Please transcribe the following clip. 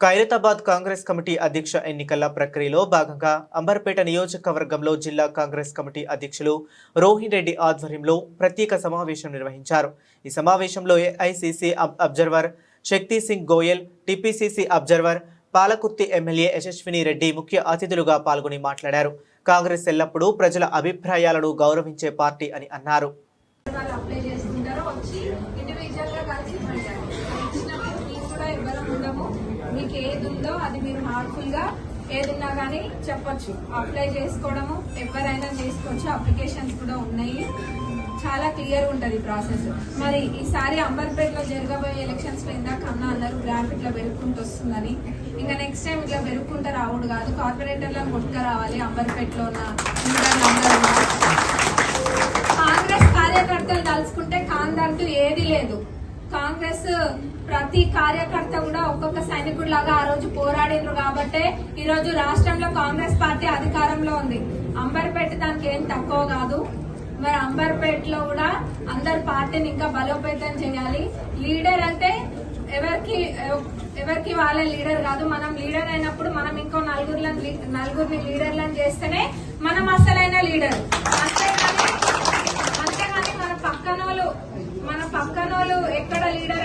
Khairatabad Congress committee అధ్యక్ష ఎన్నికల ప్రక్రియలో భాగంగా అంబర్పేట నియోజకవర్గంలో జిల్లా కాంగ్రెస్ కమిటీ అధ్యక్షులు రోహిన్ రెడ్డి ఆధ్వర్యంలో ప్రత్యేక సమావేశం నిర్వహించారు. ఈ సమావేశంలో AICC observer Shakti Singh Goyal TPCC observer Palakurthi MLA Yashaswini Reddy ముఖ్య అతిథులుగా పాల్గొని మాట్లాడారు. కాంగ్రెస్ ఎల్లప్పుడూ ప్రజల అభిప్రాయాలను గౌరవించే పార్టీ అని అన్నారు. మీకు ఏది ఉందో అది మీరు హార్ట్ఫుల్గా ఏదున్నా కానీ చెప్పొచ్చు. అప్లై చేసుకోవడము ఎవరైనా చేసుకోవచ్చు. అప్లికేషన్స్ కూడా ఉన్నాయి. చాలా క్లియర్ ఉంటది ప్రాసెస్. మరి ఈసారి అంబర్పేటలో జరగబోయే ఎలక్షన్స్లో ఇందాక అన్న అన్నారు గ్రాఫ్ ఇట్లా పెరుగుకుంటూ వస్తుందని. ఇంకా నెక్స్ట్ టైం ఇట్లా పెరుగుకుంటూ రావుడు కాదు. కార్పొరేటర్లను కొట్టుకు రావాలి అంబర్పేటలో ఉన్న కాంగ్రెస్ కార్యకర్తలు తలుచుకుంటే కాందంటూ ఏది లేదు. కాంగ్రెస్ ప్రతి కార్యకర్త కూడా యోధుడు లాగా ఆ రోజు పోరాడిండ్రు కాబట్టే ఈ రోజు రాష్ట్రంలో కాంగ్రెస్ పార్టీ అధికారంలో ఉంది. అంబర్పేట దానికి ఏం తక్కువ కాదు. మరి అంబర్పేట లో కూడా అందరు పార్టీని ఇంకా బలోపేతం చేయాలి. లీడర్ అంటే ఎవరికి ఎవరికి వాళ్ళే లీడర్ కాదు. మనం లీడర్ అయినప్పుడు మనం ఇంకో నలుగురిని నలుగురిని లీడర్లను చేస్తేనే మనం అసలైన లీడర్. అంతేగాని అంతేగాని మన పక్కనోళ్ళు మన పక్కనోళ్ళు ఎక్కడ లీడర్